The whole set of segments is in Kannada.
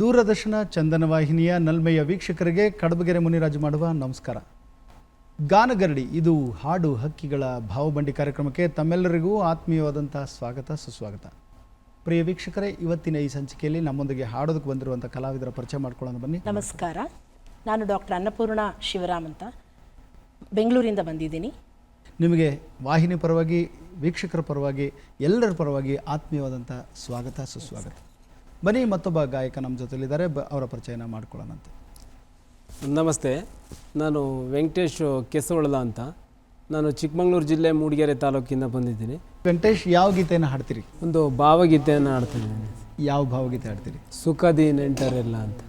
ದೂರದರ್ಶನ ಚಂದನ ವಾಹಿನಿಯ ನಲ್ಮೆಯ ವೀಕ್ಷಕರಿಗೆ ಕಡಬಗೆರೆ ಮುನಿರಾಜು ಮಾಡುವ ನಮಸ್ಕಾರ. ಗಾನಗರಡಿ ಇದು ಹಾಡು ಹಕ್ಕಿಗಳ ಭಾವಬಂಡಿ ಕಾರ್ಯಕ್ರಮಕ್ಕೆ ತಮ್ಮೆಲ್ಲರಿಗೂ ಆತ್ಮೀಯವಾದಂತಹ ಸ್ವಾಗತ ಸುಸ್ವಾಗತ. ಪ್ರಿಯ ವೀಕ್ಷಕರೇ ಇವತ್ತಿನ ಈ ಸಂಚಿಕೆಯಲ್ಲಿ ನಮ್ಮೊಂದಿಗೆ ಹಾಡೋದಕ್ಕೆ ಬಂದಿರುವಂಥ ಕಲಾವಿದರ ಪರಿಚಯ ಮಾಡ್ಕೊಳ್ಳೋಣ ಬನ್ನಿ. ನಮಸ್ಕಾರ. ನಾನು ಡಾಕ್ಟರ್ ಅನ್ನಪೂರ್ಣ ಶಿವರಾಮ್ ಅಂತ ಬೆಂಗಳೂರಿಂದ ಬಂದಿದ್ದೀನಿ. ನಿಮಗೆ ವಾಹಿನಿ ಪರವಾಗಿ ವೀಕ್ಷಕರ ಪರವಾಗಿ ಎಲ್ಲರ ಪರವಾಗಿ ಆತ್ಮೀಯವಾದಂಥ ಸ್ವಾಗತ ಸುಸ್ವಾಗತ. ಬನ್ನಿ ಮತ್ತೊಬ್ಬ ಗಾಯಕ ನಮ್ಮ ಜೊತೆಲಿದ್ದಾರೆ. ಬ ಅವರ ಪರಿಚಯನ ಮಾಡ್ಕೊಳ್ಳೋಣಂತೆ. ನಮಸ್ತೆ. ನಾನು ವೆಂಕಟೇಶ್ ಕೆಸವಳದ ಅಂತ. ನಾನು ಚಿಕ್ಕಮಗಳೂರು ಜಿಲ್ಲೆ ಮೂಡಿಗೆರೆ ತಾಲೂಕಿಂದ ಬಂದಿದ್ದೀನಿ. ವೆಂಕಟೇಶ್ ಯಾವ ಗೀತೆಯನ್ನು ಹಾಡ್ತೀರಿ? ಒಂದು ಭಾವಗೀತೆಯನ್ನು ಹಾಡ್ತಿದ್ದೀನಿ ಯಾವ ಭಾವಗೀತೆ ಹಾಡ್ತೀರಿ? ಸುಖದಿ ನೆಂಟರೆಲ್ಲ ಅಂತ.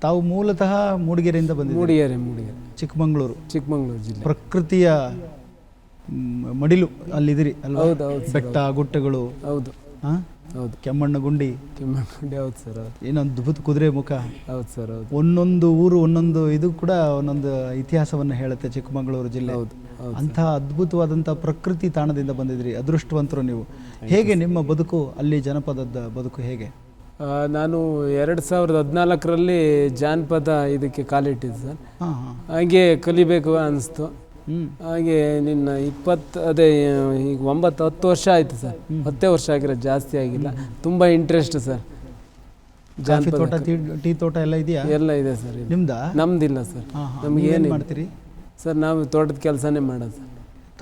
ತಾವು ಮೂಲತಃ ಮೂಡಿಗೆರೆಯಿಂದ ಬಂದಿದ್ದೀರಿ. ಮೂಡಿಗೆರೆ ಮೂಡಿಗೆರೆ. ಚಿಕ್ಕಮಗಳೂರು. ಚಿಕ್ಕಮಗಳೂರು ಜಿಲ್ಲೆ. ಪ್ರಕೃತಿಯ ಮ್, ಮಡಿಲು ಅಲ್ಲಿದ್ದೀರಿ ಅಲ್ವಾ? ಹೌದು ಹೌದು ಬೆಟ್ಟ ಗುಟ್ಟಗಳು ಹೌದು. ಆ? ಹೌದು. ಕೆಮ್ಮಣ್ಣ ಗುಂಡಿ. ಕೆಮ್ಮಣ್ಣುಂಡಿ ಹೌದು ಸರ್ ಹೌದು. ಏನೊಂದು ಅದ್ಭುತ ಕುದುರೆ ಮುಖ. ಹೌದು ಸರ್ ಹೌದು. ಒಂದೊಂದು ಊರು ಒಂದೊಂದು ಇದು ಕೂಡ ಒಂದೊಂದು ಇತಿಹಾಸವನ್ನು ಹೇಳುತ್ತೆ ಚಿಕ್ಕಮಗಳೂರು ಜಿಲ್ಲೆ. ಹೌದು ಅಂತಹ ಅದ್ಭುತವಾದಂಥ ಪ್ರಕೃತಿ ತಾಣದಿಂದ ಬಂದಿದ್ರಿ ಅದೃಷ್ಟವಂತರು ನೀವು. ಹೇಗೆ ನಿಮ್ಮ ಬದುಕು ಅಲ್ಲಿ ಜನಪದದ ಬದುಕು ಹೇಗೆ? ನಾನು ಎರಡು ಸಾವಿರದ ಹದಿನಾಲ್ಕರಲ್ಲಿ ಜಾನಪದ ಇದಕ್ಕೆ ಕಾಲಿಟ್ಟಿದ್ದೆ ಸರ್. ಹಾಗೆ ಕಲಿಬೇಕು ಅನಿಸ್ತು ಹಾಗೆ ನಿನ್ನ ಇಪ್ಪತ್ತು ಅದೇ ಈಗ ಒಂಬತ್ತು ಹತ್ತು ವರ್ಷ ಆಯಿತು ಸರ್. ಹತ್ತೇ ವರ್ಷ ಆಗಿರೋ ಜಾಸ್ತಿ ಆಗಿಲ್ಲ. ತುಂಬ ಇಂಟ್ರೆಸ್ಟ್ ಸರ್. ಜಾಸ್ತಿ ತೋಟ ಟೀ ತೋಟ ಎಲ್ಲ ಇದೆಯಾ? ಎಲ್ಲ ಇದೆ ಸರ್. ನಿಮ್ದಾ? ನಮ್ದಿಲ್ಲ ಸರ್. ನಮ್ಗೆ ಏನು ಮಾಡ್ತೀರಿ? ಸರ್ ನಾವು ತೋಟದ ಕೆಲಸನೇ ಮಾಡೋದು ಸರ್.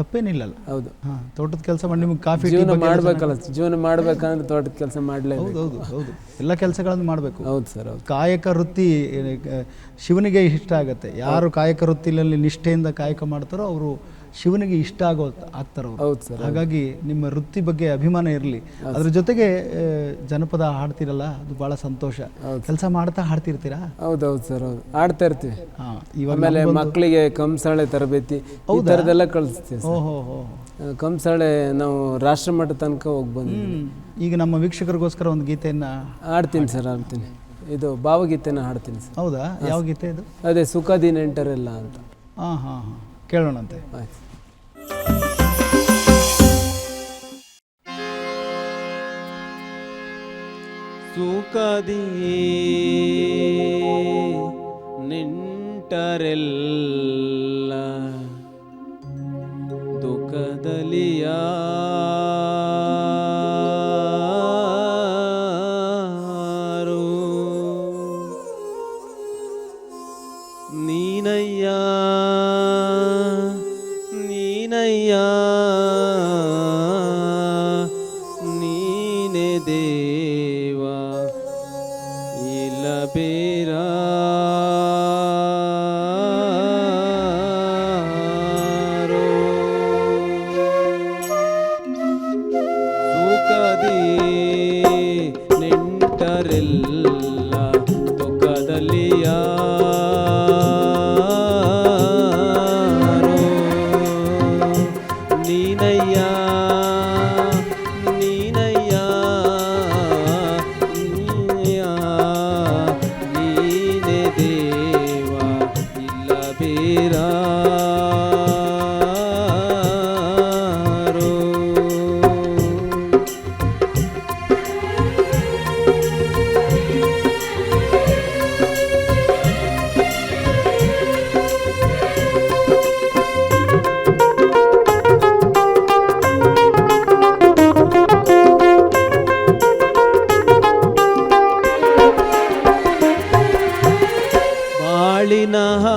ತಪ್ಪೇನಿಲ್ಲಲ್ಲ. ಹೌದು. ಹಾಂ ತೋಟದ ಕೆಲಸ ಮಾಡಿ ನಿಮ್ಗೆ ಕಾಫಿ ಜೀವನ ಬಗ್ಗೆ ಎಲ್ಲ ಮಾಡ್ಬೇಕಲ್ಲ ಜೀವನ ಮಾಡ್ಬೇಕಂದ್ರೆ ತೋಟದ ಕೆಲಸ ಮಾಡಲೇಬೇಕು. ಹೌದು ಹೌದು ಹೌದು. ಎಲ್ಲ ಕೆಲಸಗಳನ್ನು ಮಾಡಬೇಕು. ಹೌದು ಸರ್ ಹೌದು. ಕಾಯಕ ವೃತ್ತಿ ಶಿವನಿಗೆ ಇಷ್ಟ ಆಗುತ್ತೆ. ಯಾರು ಕಾಯಕ ವೃತ್ತಿಯಲ್ಲಿ ನಿಷ್ಠೆಯಿಂದ ಕಾಯಕ ಮಾಡ್ತಾರೋ ಅವರು ಶಿವನಿಗೆ ಇಷ್ಟ ಆಗೋ ಆಗ್ತಾರೋ ಹೌದು ಸರ್ ಹಾಗಾಗಿ ನಿಮ್ಮ ವೃತ್ತಿ ಬಗ್ಗೆ ಅಭಿಮಾನ ಇರಲಿ. ಅದ್ರ ಜೊತೆಗೆ ಆ, ಜನಪದ ಹಾಡ್ತಿರಲ್ಲ ಅದು ಬಹಳ ಸಂತೋಷ. ಕೆಲಸ ಮಾಡ್ತಾ ಹಾಡ್ತಿರ್ತೀರಾ? ಹೌದು ಹೌದು ಸರ್ ಹೌದು. ಹಾಡ್ತಾ ಇರ್ತೀವಿ. ಹಾಂ ಇವಾಗ ಆಮೇಲೆ ಮಕ್ಕಳಿಗೆ ಕಂಸಾಳೆ ತರಬೇತಿ ಈ ಥರದ್ದೆಲ್ಲ ಕಳಿಸ್ತೀವಿ ಸರ್. ಓಹೋ ಹೋ ಆ, ಕಂಸಾಳೆ ನಾವು ರಾಷ್ಟ್ರಮಟ್ಟ ತನಕ ಹೋಗಿ ಈಗ ನಮ್ಮ ವೀಕ್ಷಕರಿಗೋಸ್ಕರ ಒಂದು ಗೀತೆಯನ್ನ ಹಾಡ್ತೀನಿ ಸರ್ ಆಡ್ತೀನಿ ಇದು ಭಾವಗೀತೆನ ಹಾಡ್ತೀನಿ ಸರ್. ಹೌದಾ? ಯಾವ ಗೀತೆ ಇದು? ಅದೇ ಸುಖದಿ ನೆಂಟರೆಲ್ಲ ಅಂತ. ಹಾಂ ಹಾಂ ಹಾಂ. ಕೇಳೋಣಂತೆ. ಆಯ್ತು ಸುಖದಿ ನಿಂಟರೆಲ್ಲ ದುಃಖದಲಿಯ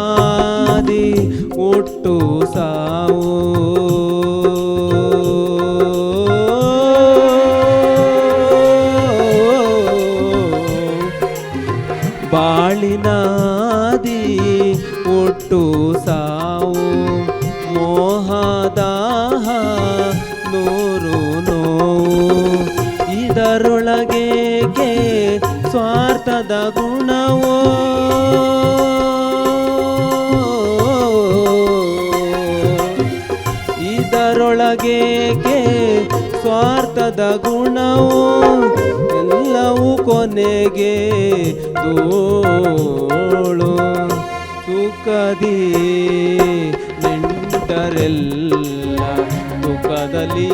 ಹಾದಿ ಒಟ್ಟು ಸಾವು. ಬಾಳಿನಾದಿ ಒಟ್ಟು ಸಾವು. ಮೋಹದಾಹ ನೂರು ನೋವು. ಇದರೊಳಗೆ ಸ್ವಾರ್ಥದ ಗುಣವೋ ಸ್ವಾರ್ಥದ ಗುಣವು ಎಲ್ಲವೂ ಕೊನೆಗೆ ತೋಳು ಸುಖದಿ ನೆಂಟರೆಲ್ಲ ದುಃಖದಲ್ಲಿ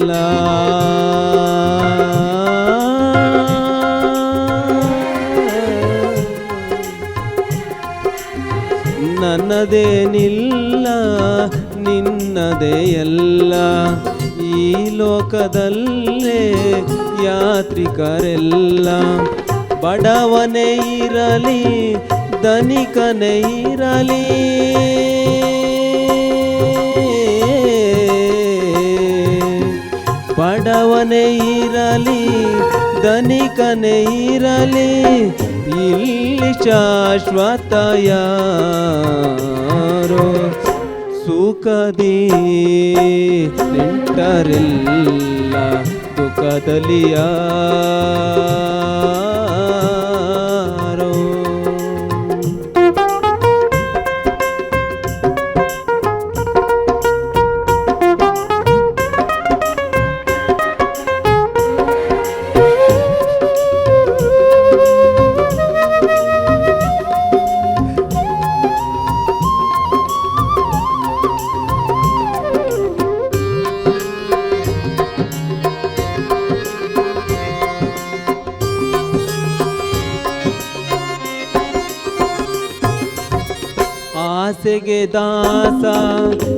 ಎಲ್ಲ ನನ್ನದೇನಿಲ್ಲ ನಿನ್ನದೇ ಎಲ್ಲ ಈ ಲೋಕದಲ್ಲೇ ಯಾತ್ರಿಕರೆಲ್ಲ. ಬಡವನೇ ಇರಲಿ ಧನಿಕನೇ ಇರಲಿ. ಬಡವನೇ ಇರಲಿ ಧನಿಕನೇ ಇರಲಿ ಇಲ್ಲಿ ಶಾಶ್ವತ ಯಾರೋ? ಸುಖದಿ ಯಾರೋ ಆಸೆಗೆ ದಾಸ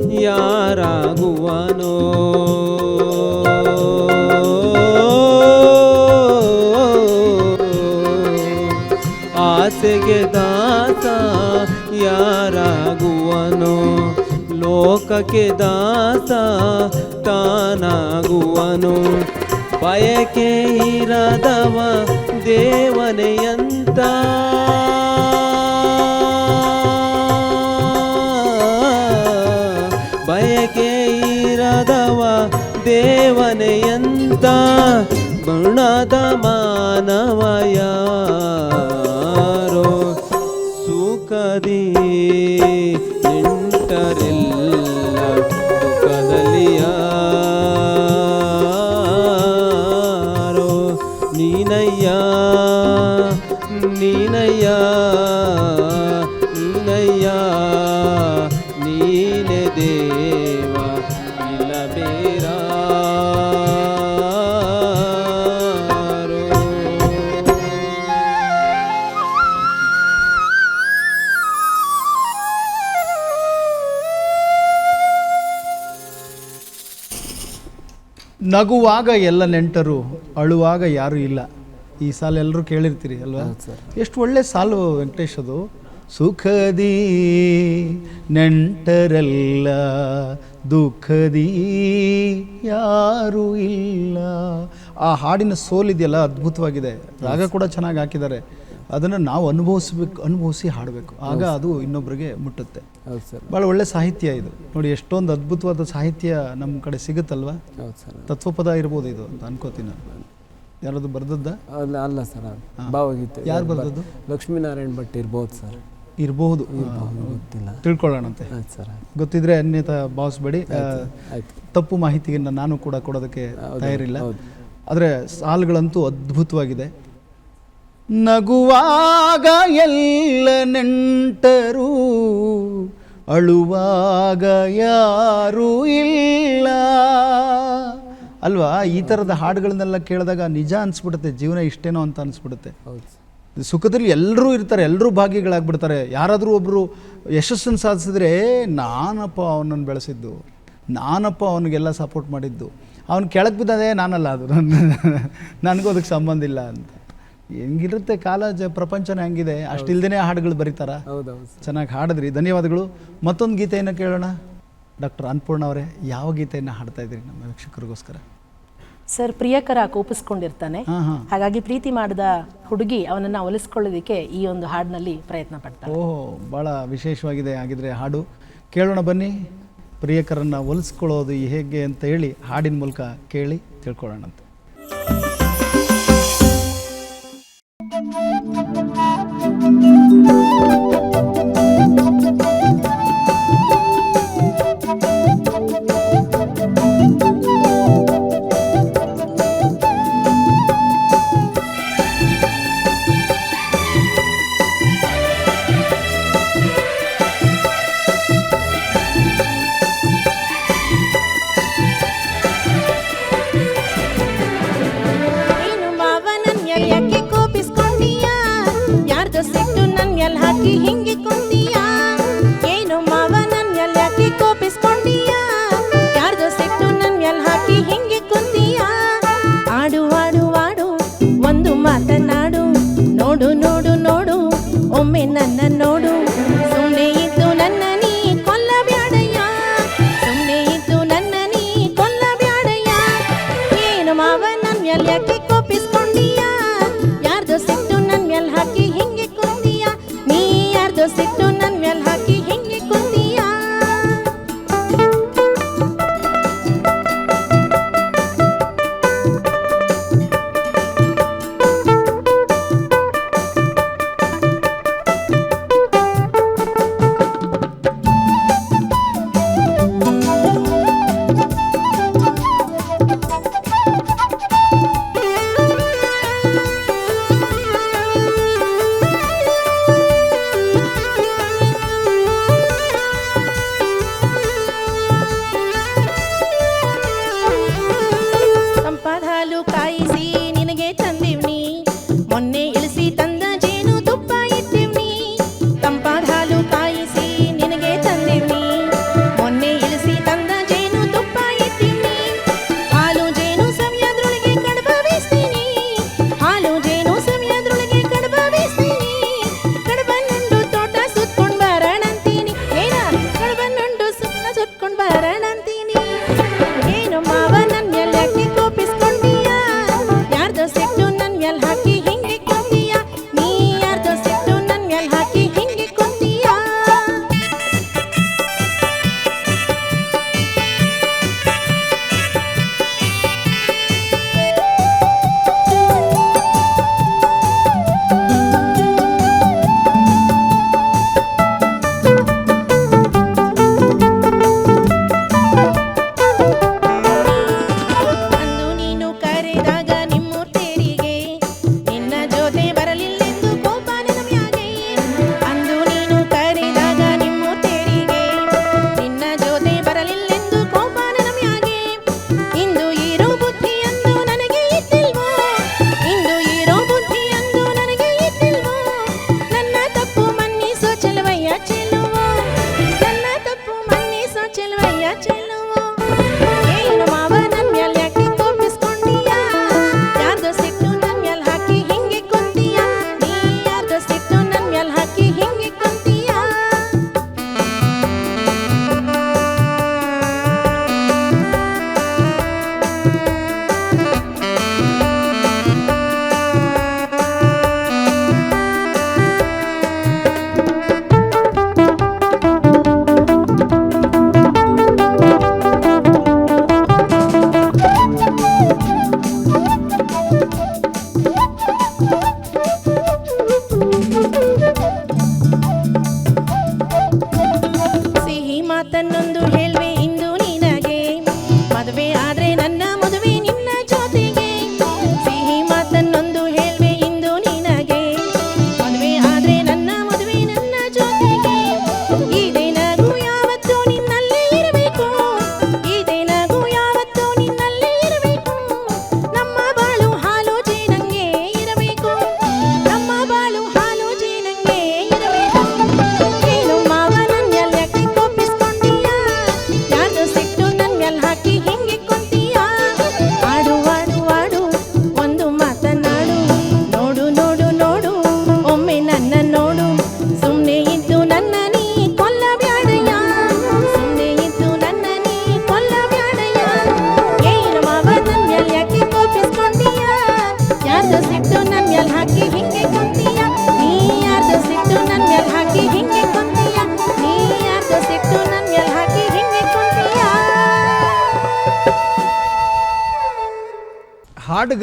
ಯಾರಾಗುವನೋ? ಆಸೆಗೆ ದಾಸ ಯಾರಾಗುವನೋ? ಲೋಕಕ್ಕೆ ದಾಸ ತಾನಾಗುವನು? ಬಯಕೆ ಇರದವ ದೇವನೆಯಂತ ದೇವನೆಯಂತ ಗುಣದ ಮಾನವಯಾರೋ ಸುಖದಿ ನಗುವಾಗ ಎಲ್ಲ ನೆಂಟರು ಅಳುವಾಗ ಯಾರೂ ಇಲ್ಲ. ಈ ಸಾಲ ಎಲ್ಲರೂ ಕೇಳಿರ್ತೀರಿ ಅಲ್ವಾ? ಎಷ್ಟು ಒಳ್ಳೆ ಸಾಲು ವೆಂಕಟೇಶ್ ಅದು. ಸುಖದಿ ನೆಂಟರಲ್ಲ ದುಃಖದಿ ಯಾರೂ ಇಲ್ಲ. ಆ ಹಾಡಿನ ಸೋಲಿದೆಯಲ್ಲ ಅದ್ಭುತವಾಗಿದೆ. ರಾಗ ಕೂಡ ಚೆನ್ನಾಗಿ ಹಾಕಿದ್ದಾರೆ. ಅದನ್ನು ನಾವು ಅನುಭವಿಸ್ಬೇಕು ಅನುಭವಿಸಿ ಹಾಡಬೇಕು. ಆಗ ಅದು ಇನ್ನೊಬ್ಬರಿಗೆ ಮುಟ್ಟುತ್ತೆ. ಹೌದು ಸರ್. ಭಾಳ ಒಳ್ಳೆ ಸಾಹಿತ್ಯ ಇದು. ನೋಡಿ ಎಷ್ಟೊಂದು ಅದ್ಭುತವಾದ ಸಾಹಿತ್ಯ ನಮ್ಮ ಕಡೆ ಸಿಗುತ್ತಲ್ವಾ? ಹೌದು ಸರ್. ತತ್ವಪದ ಇರ್ಬೋದು ಇದು ಅಂತ ಅನ್ಕೋತೀನಿ ನಾನು. ಯಾರದು ಬರ್ದದ್ದ? ಅಲ್ಲ ಅಲ್ಲ ಸರ್ ಅದು ಭಾವಗೀತೆ. ಯಾರು ಬರ್ದದ್ದು? ಲಕ್ಷ್ಮೀನಾರಾಯಣ ಭಟ್ ಇರ್ಬೋದು ಸರ್. ಇರಬಹುದು ಗೊತ್ತಿಲ್ಲ. ತಿಳ್ಕೊಳ್ಳೋಣಂತೆ. ಸರ್ ಗೊತ್ತಿದ್ರೆ ಅನ್ಯತ ಭಾವಿಸ್ಬೇಡಿ ತಪ್ಪು ಮಾಹಿತಿಯನ್ನು ನಾನು ಕೂಡ ಕೊಡೋದಕ್ಕೆ ತಯಾರಿಲ್ಲ. ಆದರೆ ಸಾಲುಗಳಂತೂ ಅದ್ಭುತವಾಗಿದೆ. ನಗುವಾಗ ಎಲ್ಲ ನೆಂಟರು ಅಳುವಾಗ ಯಾರು ಇಲ್ಲ. ಅಲ್ವಾ? ಈ ಥರದ ಹಾಡುಗಳನ್ನೆಲ್ಲ ಕೇಳಿದಾಗ ನಿಜ ಅನಿಸ್ಬಿಡುತ್ತೆ ಜೀವನ ಇಷ್ಟೇನೋ ಅಂತ ಅನಿಸ್ಬಿಡುತ್ತೆ. ಸುಖದಲ್ಲಿ ಎಲ್ಲರೂ ಇರ್ತಾರೆ ಎಲ್ಲರೂ ಭಾಗಿಗಳಾಗ್ಬಿಡ್ತಾರೆ. ಯಾರಾದರೂ ಒಬ್ಬರು ಯಶಸ್ಸನ್ನು ಸಾಧಿಸಿದ್ರೆ ನಾನಪ್ಪ ಅವನನ್ನು ಬೆಳೆಸಿದ್ದು ನಾನಪ್ಪ ಅವನಿಗೆಲ್ಲ ಸಪೋರ್ಟ್ ಮಾಡಿದ್ದು. ಅವನು ಕೆಳಗೆ ಬಿದ್ದದೇ ನಾನಲ್ಲ ಅದು. ನನ್ನ ನನಗೂ ಅದಕ್ಕೆ ಸಂಬಂಧ ಇಲ್ಲ ಅಂತ. ಹೆಂಗಿರುತ್ತೆ ಕಾಲ ಜ ಪ್ರಪಂಚನೇ ಹಂಗಿದೆ ಅಷ್ಟಿಲ್ದೇ ಹಾಡುಗಳು ಬರೀತಾರ? ಹೌದು ಹೌದು. ಚೆನ್ನಾಗಿ ಹಾಡಿದ್ರಿ. ಧನ್ಯವಾದಗಳು. ಮತ್ತೊಂದು ಗೀತೆಯನ್ನು ಕೇಳೋಣ. ಡಾಕ್ಟರ್ ಅನ್ನಪೂರ್ಣ ಅವರೇ ಯಾವ ಗೀತೆಯನ್ನು ಹಾಡ್ತಾ ಇದ್ದೀರಿ ನಮ್ಮ ವೀಕ್ಷಕರಿಗೋಸ್ಕರ? ಸರ್ ಪ್ರಿಯಕರ ಕೋಪಿಸ್ಕೊಂಡಿರ್ತಾನೆ. ಹಾಂ ಹಾಂ. ಹಾಗಾಗಿ ಪ್ರೀತಿ ಮಾಡಿದ ಹುಡುಗಿ ಅವನನ್ನು ಒಲಿಸ್ಕೊಳ್ಳೋದಕ್ಕೆ ಈ ಒಂದು ಹಾಡಿನಲ್ಲಿ ಪ್ರಯತ್ನ ಪಡ್ತಾರೆ ಓಹೋ ಭಾಳ ವಿಶೇಷವಾಗಿದೆ ಆಗಿದ್ರೆ ಹಾಡು. ಕೇಳೋಣ ಬನ್ನಿ. ಪ್ರಿಯಕರನ್ನು ಒಲಿಸ್ಕೊಳ್ಳೋದು ಹೇಗೆ ಅಂತ ಹೇಳಿ ಹಾಡಿನ ಮೂಲಕ ಕೇಳಿ ತಿಳ್ಕೊಳ್ಳೋಣಂತೆ.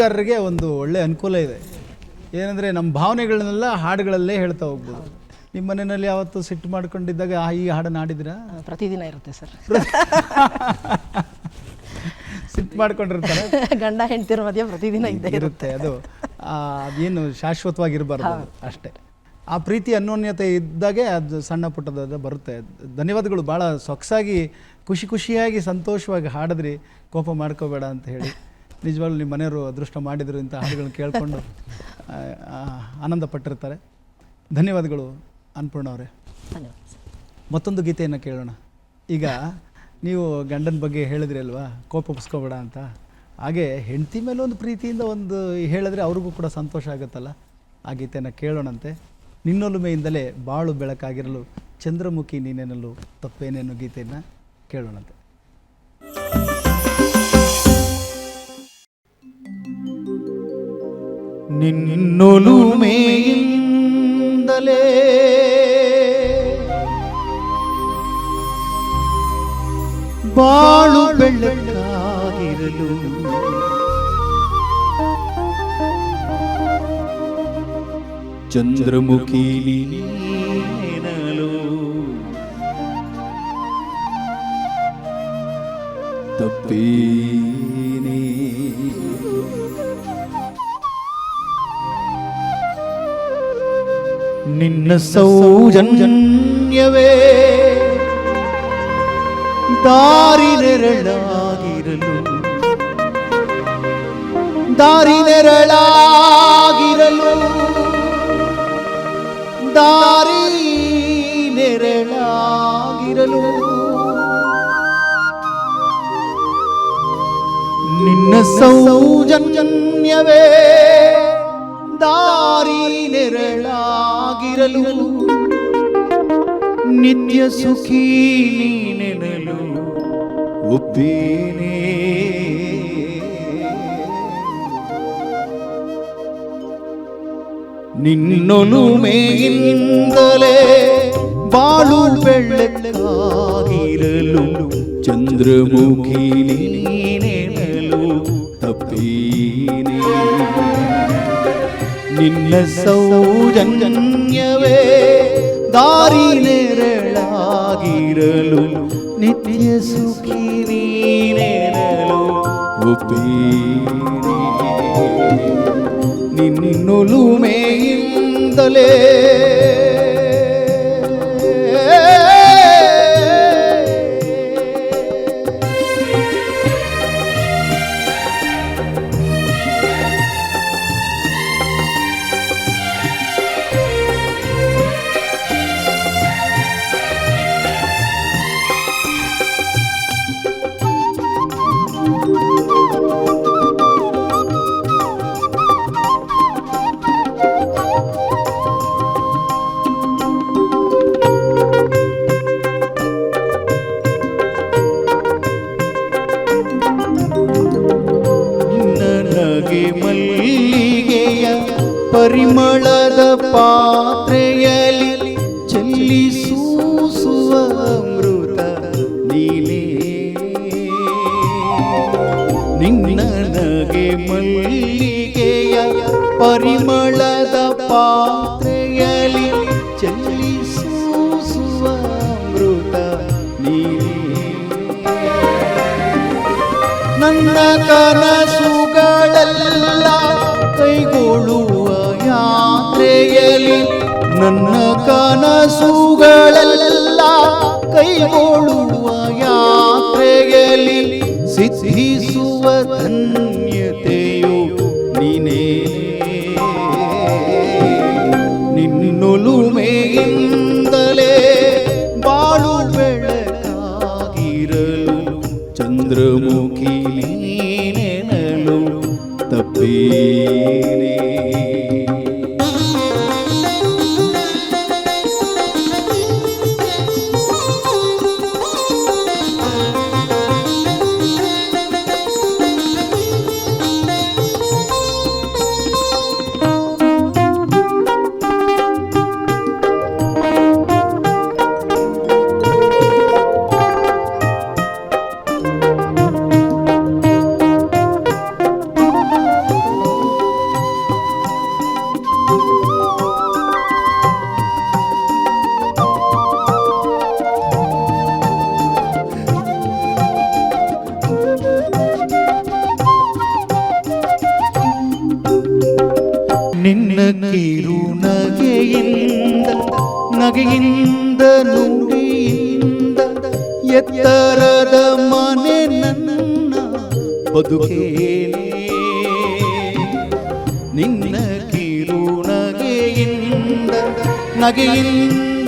ಹಾಡುಗಾರರಿಗೆ ಒಂದು ಒಳ್ಳೆ ಅನುಕೂಲ ಇದೆ. ಏನಂದರೆ ನಮ್ಮ ಭಾವನೆಗಳನ್ನೆಲ್ಲ ಹಾಡುಗಳಲ್ಲೇ ಹೇಳ್ತಾ ಹೋಗ್ಬೋದು. ನಿಮ್ಮ ಮನೆಯಲ್ಲಿ ಯಾವತ್ತು ಸಿಟ್ಟು ಮಾಡ್ಕೊಂಡಿದ್ದಾಗ ಆ, ಈ ಹಾಡನ್ನು ಹಾಡಿದಿರಾ ಪ್ರತಿದಿನ ಇರುತ್ತೆ ಸರ್. ಸಿಟ್ಟು ಮಾಡ್ಕೊಂಡಿರ್ತಾರೆ. ಗಂಡ ಹೆಂಡತಿರ ಮಧ್ಯೆ ಪ್ರತಿದಿನ ಇದ್ದೇ ಇರುತ್ತೆ. ಅದು. ಅದೇನು ಶಾಶ್ವತವಾಗಿರಬಾರ್ದು ಅಷ್ಟೇ. ಆ ಪ್ರೀತಿ ಅನ್ಯೋನ್ಯತೆ ಇದ್ದಾಗೆ ಅದು ಸಣ್ಣ ಪುಟ್ಟದ ಬರುತ್ತೆ. ಧನ್ಯವಾದಗಳು. ಭಾಳ ಸೊಗಸಾಗಿ ಖುಷಿ ಖುಷಿಯಾಗಿ ಸಂತೋಷವಾಗಿ ಹಾಡಿದ್ರಿ. ಕೋಪ ಮಾಡ್ಕೋಬೇಡ ಅಂತ ಹೇಳಿ. ನಿಜವಾಗ್ಲೂ ನಿಮ್ಮ ಮನೆಯವರು ಅದೃಷ್ಟ ಮಾಡಿದ್ರು ಇಂಥ ಹಾಡುಗಳನ್ನ ಕೇಳಿಕೊಂಡು ಆನಂದ ಪಟ್ಟಿರ್ತಾರೆ ಧನ್ಯವಾದಗಳು ಅನ್ನಪೂರ್ಣ ಅವರೇ. ಮತ್ತೊಂದು ಗೀತೆಯನ್ನು ಕೇಳೋಣ. ಈಗ ನೀವು ಗಂಡನ ಬಗ್ಗೆ ಹೇಳಿದ್ರಿ ಅಲ್ವಾ, ಕೋಪ ಒಪ್ಸ್ಕೋಬೇಡ ಅಂತ. ಹಾಗೆ ಹೆಂಡತಿ ಮೇಲೆ ಒಂದು ಪ್ರೀತಿಯಿಂದ ಒಂದು ಹೇಳಿದ್ರೆ ಅವ್ರಿಗೂ ಕೂಡ ಸಂತೋಷ ಆಗುತ್ತಲ್ಲ? ಆ ಗೀತೆಯನ್ನು ಕೇಳೋಣಂತೆ. ನಿನ್ನೊಲುಮೆಯಿಂದಲೇ ಬಾಳು ಬೆಳಕಾಗಿರಲು ಚಂದ್ರಮುಖಿ ನೀನೇನಲ್ಲೂ ತಪ್ಪೇನೇನು ಗೀತೆಯನ್ನು ಕೇಳೋಣಂತೆ. ನಿನ್ನೊಲುಮೆಯಿಂದಲೇ ಬಾಳು ಬೆಳಕಾಗಿರಲು ಚಂದ್ರಮುಖಿ ನೀನಲು ತಪ್ಪೇನೇ ನಿನ್ನ ಸೌಜನ್ಯವೇ ದಾರಿ ನೆರಳಾಗಿರಲು. ದಾರಿ ನೆರಳಾಗಿರಲು. ನಿನ್ನ ಸೌಜನ್ಯವೇ ದಾರಿ ನೆರಳಾಗಿರಲು ನಿತ್ಯ ಸುಖಿ ನೀನೆನಲು ಒಪ್ಪೇನೆ ನಿನ್ನೊಲುಮೆಯಿಂದಲೇ ಬಾಳು ಬೆಳಕಾಗಿರಲು ಚಂದ್ರಮುಖಿ ನಿನ್ನ ಸೌಜನ್ಯವೇ ದಾರಿ ನೆರಳಾಗಿರಲು ನಿತ್ಯ ಸುಖಿ ನೀನೆರಲು ಒಪ್ಪೇನೆ ನಿನ್ನೊಲುಮೆಯಿಂದಲೇ ಪರಿಮಳದ ಪಾತ್ರೆಯಲ್ಲಿ ಚೆಲ್ಲಿಸೂಸುವ ಅಮೃತ ನೀನೇ ನಿನ್ನನಗೆ ಮಲ್ಲಿಗೆಯ ಪರಿಮಳದ ಪಾತ್ರೆಯಲ್ಲಿ ಚೆಲ್ಲಿಸೂಸುವ ಅಮೃತ ನೀನೇ ನನ್ನ ಕನಸುಗಳಲ್ಲ ಕೈಗೊಳ್ಳುವ ಯಾತ್ರೆಯಲ್ಲಿ ನನ್ನ ಕನಸುಗಳೆಲ್ಲ ಕೈಗೊಳ್ಳುವ ಯಾತ್ರೆಯಲ್ಲಿ ಸಿದ್ಧಿಸುವ ಧನ್ಯತೆಯು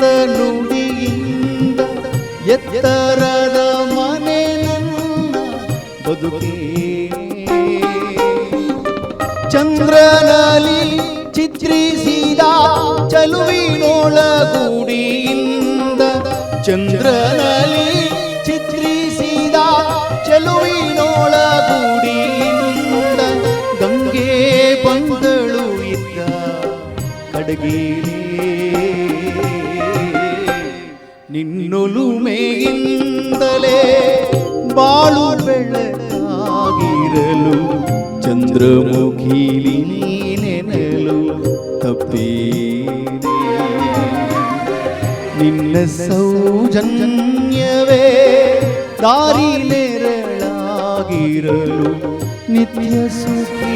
ನಗೆಯಿಂದ ನುಡಿಯಿಂದ ಎತ್ತರದ ಮನೆ ನನ್ನ ಬದುಕೇನೆ ಚಂದ್ರನಲ್ಲಿ ಚಿತ್ರಿಸಿದ ಚಲುವಿನೊಳಗೂಡಿಯಿಂದ ಚಂದ್ರನಲ್ಲಿ ಚಿತ್ರಿಸಿದ ಚಲುವಿನೊಳಗೂಡಿಯಿಂದ ಗಂಗೆ ಬಂದಳು ಇದ್ದ ಕಡಗೇರಿ. ನಿನ್ನೊಲುಮೆಯಿಂದಲೇ ಬಾಳು ಬೆಳಕಾಗಿರಲು ಚಂದ್ರಮುಖಿಲಿ ನೀನೆನಲು ತಪ್ಪೇನೆ. ನಿನ್ನ ಸೌಜನ್ಯವೇ ದಾರಿ ನೆರಳಾಗಿರಲು ನಿತ್ಯ ಸುಖಿ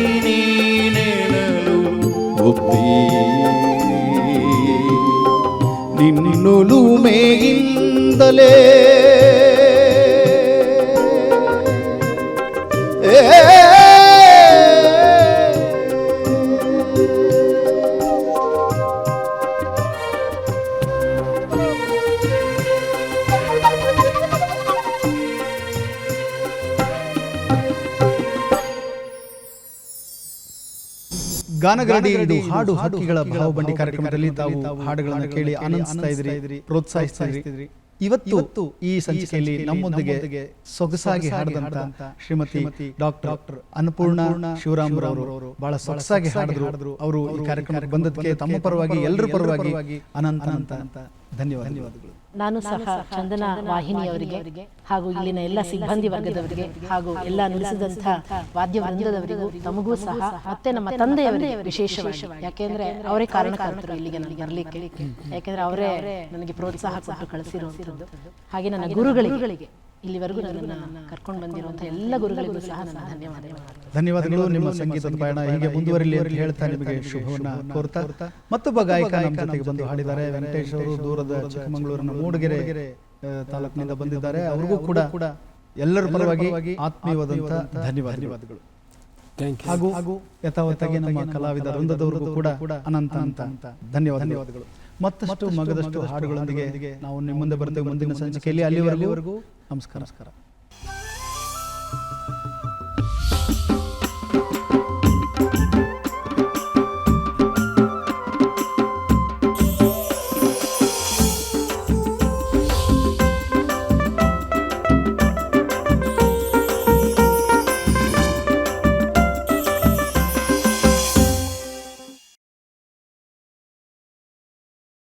నిన్నులు మేయిందలే. ఏ ಗಾನಗರಡಿ ಇದು ಹಾಡು ಹಕ್ಕಿಗಳ ಭಾವಬಂಡಿ ಕಾರ್ಯಕ್ರಮದಲ್ಲಿ ತಾವು ಹಾಡುಗಳನ್ನು ಕೇಳಿ ಆನಂದಿಸ್ತಾ ಇದ್ರಿ ಪ್ರೋತ್ಸಾಹಿಸ್ತಾ ಇದ್ರಿ. ಇವತ್ತು ಈ ಸಂಚಿಕೆಯಲ್ಲಿ ನಮ್ಮೊಂದಿಗೆ ಸೊಗಸಾಗಿ ಹಾಡಿದಂತ ಶ್ರೀಮತಿ ಡಾಕ್ಟರ್ ಅನ್ನಪೂರ್ಣ ಶಿವರಾಮ್ ಅವರು ಬಹಳ ಸೊಗಸಾಗಿ ಹಾಡಿದ್ರು. ಅವರು ಈ ಕಾರ್ಯಕ್ರಮಕ್ಕೆ ಬಂದದಕ್ಕೆ ತಮ್ಮ ಪರವಾಗಿ ಎಲ್ಲರ ಪರವಾಗಿ ಅನಂತ ಅನಂತ ಧನ್ಯವಾದಗಳು. ನಾನು ಸಹ ಚಂದನ ವಾಹಿನಿಯವರಿಗೆ ಹಾಗೂ ಇಲ್ಲಿನ ಎಲ್ಲ ಸಿಬ್ಬಂದಿ ವರ್ಗದವರಿಗೆ ಹಾಗೂ ಎಲ್ಲ ನುಡಿಸಿದಂತಹ ವಾದ್ಯ ವೃಂದದವರಿಗೂ ತಮಗೂ ಸಹ ಮತ್ತೆ ನಮ್ಮ ತಂದೆಯವರಿಗೆ ವಿಶೇಷವಾಗಿ. ಯಾಕೆಂದ್ರೆ ಅವರೇ ಕಾರಣಕರ್ತರು ಇಲ್ಲಿಗೆ ನನಗೆ ಬರಲಿಕ್ಕೆ ಯಾಕೆಂದ್ರೆ ಅವರೇ ನನಗೆ ಪ್ರೋತ್ಸಾಹ ಕೊಟ್ಟು ಕಳಿಸಿರುವಂಥದ್ದು. ಹಾಗೆ ನನ್ನ ಗುರುಗಳಿಗೆ ಇಲ್ಲಿವರೆಗೂ ನನ್ನನ್ನು ಕರ್ಕೊಂಡು ಬಂದಿರುವಂಥ ಎಲ್ಲ ಗುರುಗಳಿಗೂ ಸಹ ನನ್ನ ಧನ್ಯವಾದಗಳು. ಧನ್ಯವಾದಗಳು. ನಿಮ್ಮ ಸಂಗೀತದ ಪಯಣ. ಹೀಗೆ ಮುಂದುವರಿಲಿ ಅಂತ ಹೇಳ್ತಾ ನಿಮಗೆ ಶುಭವನ್ನ ಕೋರ್ತಾ. ಮತ್ತೊಬ್ಬ ಗಾಯಕ ನಮ್ಮ ಜೊತೆಗೆ ಬಂದು ಹಾಡಿದ್ದಾರೆ ವೆಂಕಟೇಶ್ ಅವರು ದೂರದ ಚಿಕ್ಕಮಗಳೂರಿನ ಮೂಡಿಗೆರೆ ತಾಲೂಕಿನಿಂದ ಬಂದಿದ್ದಾರೆ. ಅವ್ರಿಗೂ ಕೂಡ ಕೂಡ ಎಲ್ಲರ ಪರವಾಗಿ ಆತ್ಮೀಯವಾದಂತ ಧನ್ಯವಾದಗಳು. ಥ್ಯಾಂಕ್ ಯು ಹಾಗೂ ಹಾಗೂ ಯಥಾವತ್ತಾಗಿ ನಮ್ಮ ಕಲಾವಿದ ವೃಂದದವರಿಗೂ ಕೂಡ ಅನಂತ ಅಂತ. ಧನ್ಯವಾದ ಧನ್ಯವಾದಗಳು. ಮತ್ತಷ್ಟು ಮಗದಷ್ಟು ಹಾಡುಗಳೊಂದಿಗೆ ನಾವು ನಿಮ್ಮ ಮುಂದೆ ಬರ್ತೇವೆ ಮುಂದಿನ ಸಂಚಿಕೆಯಲ್ಲಿ ಅಲ್ಲಿವರೆಗೂ ನಮಸ್ಕಾರ. ನಮಸ್ಕಾರ.